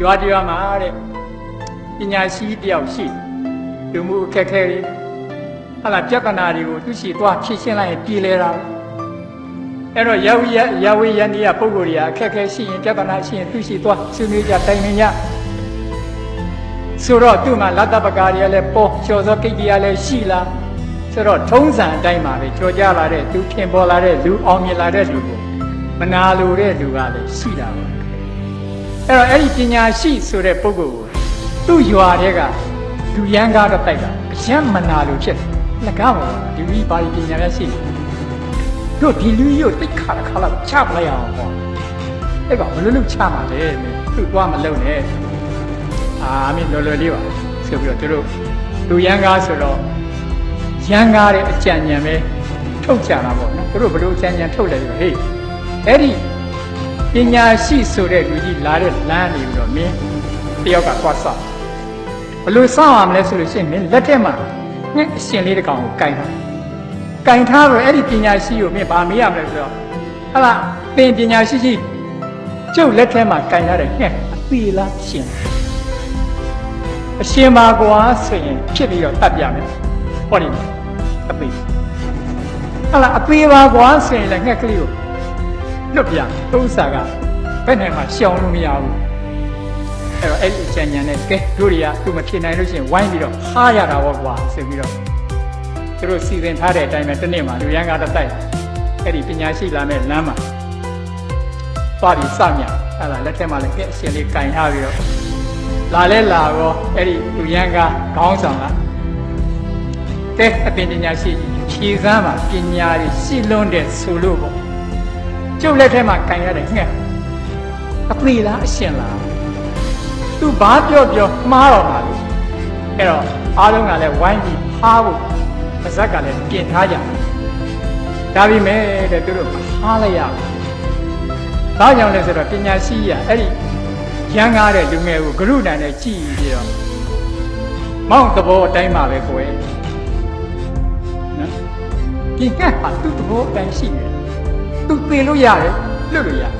ရွာတရွာမှာတဲ့ပညာရှိတယောက်ရှိလူမှုအခက်အခဲတွေဟာလာပြဿနာတွေကိုသူရှိသွားဖြေရှင်းလိုက်ရင်ပြည်လဲတာအဲ့တော့ရဝိယရဝိယနိယပုဂ္ဂိုလ်တွေကအခက်အခဲရှိရင်ပြဿနာရှိရင်သူရှိသွားဆွေးနွေးကြတိုင်ပင်ကြဆိုတော့သူ့မှာလတ္တပကာတွေကလည်းပေါ်ချော်စောကိတ္တရာလည်းရှိလားဆိုတော့ထုံးစံအတိုင်းပါပဲကြော်ကြလာတဲ့သူထင်ပေါ်လာတဲ့လူအောင်မြင်လာတဲ့လူကိုမနာလိုတဲ့လူကလည်းရှိတာပါ အဲ့တော့အဲ့ဒီပညာရှိဆိုတဲ့ပုဂ္ဂိုလ်ကိုသူ့ရွာတဲ့ကလူရန်ကားတော့တိုက်တာအယံမနာလိုဖြစ်တယ်လက်ကားပါဒီလူပါပညာများရှိတယ်တို့ဒီလူကြီးကိုတိတ်ခါတစ်ခါလောက်ချပလိုက်အောင်ပေါ့အဲ့ကောင်ဘယ်လိုလုပ်ချမှာလဲမင်းသူ့သွားမလုပ်နဲ့အာမင်းလော်လော်လေးပါဆိုပြီးတော့သူတို့လူရန်ကားဆိုတော့ရန်ကားတဲ့အကြံဉာဏ်ပဲထုတ်ကြတာပေါ့နော်သူတို့ဘယ်လိုအကြံဉာဏ်ထုတ်လဲဆိုတော့ဟေးအဲ့ဒီ ပညာရှိဆိုတဲ့လူကြီးလာတဲ့လမ်းနေပြီးတော့မင်းတယောက်ကသွားဆောက်ဘယ်လိုစောင့်ရမလဲဆိုလို့ရှိရင်မင်းလက်ထက်မှာငှက်အရှင်လေးတစ်ကောင်ကိုကင်ထားကင်ထားတော့အဲ့ဒီပညာရှိကိုမင်းဗာမေးရမလဲဆိုတော့ဟာလားသင်ပညာရှိရှိကျုပ်လက်ထက်မှာကင်ထားတဲ့ငှက်အသေးလားရှင်အရှင်ပါကွာဆိုရင်ဖြစ်ပြီးတော့တတ်ပြမယ်ဟောဒီအသေးဟာလားအသေးပါကွာဆိုရင်လည်းငှက်ကလေးကို လွတ်ပြဥစ္စာကဘယ်နဲ့မှရှောင်လို့မရဘူးအဲ့တော့အဲ့ဒီအကြံဉာဏ်နဲ့ကဲတို့တွေကသူမဖြစ်နိုင်လို့ရှိရင်ဝိုင်းပြီးတော့ဟားရတာပေါ့ကွာဆိုပြီးတော့သူတို့စီစဉ်ထားတဲ့အတိုင်းပဲတစ်နေ့မှလူရန်ကားတစ်တိုက်အဲ့ဒီပညာရှိလာမဲ့လမ်းမှာသွားပြီးစမြအဲ့ဒါလက်ထက်မှာလည်းကဲအရှင်လေးကင်ထားပြီးတော့လာလဲလာတော့အဲ့ဒီလူရန်ကားခေါင်းဆောင်ကကဲအပင်ပညာရှိဖြေစမ်းမှာပညာရရှိလွန်းတဲ့ဆိုလို့ပေါ့ ကျုပ်လက်ထက်မှာကင်ရတဲ့ငှက်အသေးလားအရှင်လားသူဘာပြောပြောမှားတော့ပါလို့အဲ့တော့အားလုံးကလည်းဝိုင်းပြီးဟားဖို့ပါဇက်ကလည်းပြင်ထားကြဒါပေမဲ့တဲ့သူတို့မဟားလိုက်ရဘူးဘာကြောင့်လဲဆိုတော့ပညာရှိရအဲ့ဒီရန်ကားတဲ့လူငယ်ကိုဂရုဏာနဲ့ကြည်ပြီးတော့မောင်းသဘောအတိုင်းပါပဲကိုယ်နော်ဒီကဟာသူ့သဘောအတိုင်းရှိနေတယ် သူသေလို့ရတယ်လွတ်လို့ရတယ်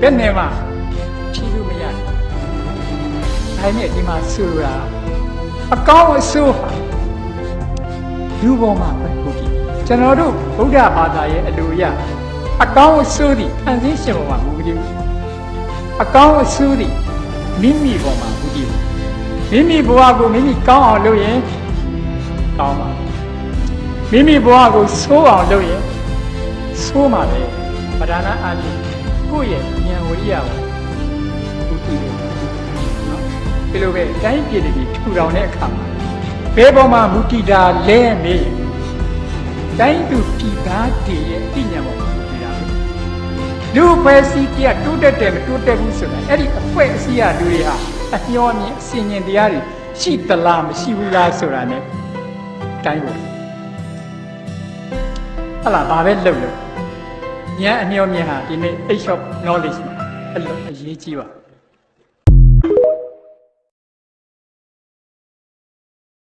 ဘယ်နဲ့မှဖြီးလို့မရတယ်ဒါနဲ့ဒီမှာဆိုလိုတာအကောင်းအဆိုးဟာလူပေါ်မှာပဲဟုတ်ပြီကျွန်တော်တို့ဗုဒ္ဓဘာသာရဲ့အလိုအရအကောင်းအဆိုးဒီဖန်ဆင်းရှင်ပေါ်မှာမူတည်ဘူးအကောင်းအဆိုးဒီမိမိပေါ်မှာမူတည်ဘူးမိမိဘဝကိုမိမိကောင်းအောင်လုပ်ရင်ကောင်းပါမိမိဘဝကိုဆိုးအောင်လုပ်ရင် ဆိုးမှာပဲပဓာနာအာတိကိုယ့်ရဲ့ဉာဏ်ဝိရိယကိုမူတည်တယ်နော်ဒီလိုပဲတိုင်းပြည်တည်ထူထောင်တဲ့အခါမှာဘယ်ပေါ်မှာမူတည်တာလဲမေးရင်တိုင်းသူပြည်သားတည်ရဲ့အဉာဏ်ပေါ်မှာမူတည်တာပဲလူပဲစီကတိုးတက်တယ်မတိုးတက်ဘူးဆိုတာအဲ့ဒီအဖွဲအစည်းရလူတွေဟာအညောမြင်အစင်ញင်တရားတွေရှိသလားမရှိဘူးလားဆိုတာ ਨੇ တိုင်းပေါ်ဟလာဘာပဲလုပ်လို့ ဉာဏ်အမျောမြင်ဟာဒီနေ့ age of knowledge မှာအဲ့လိုအရေးကြီးပါ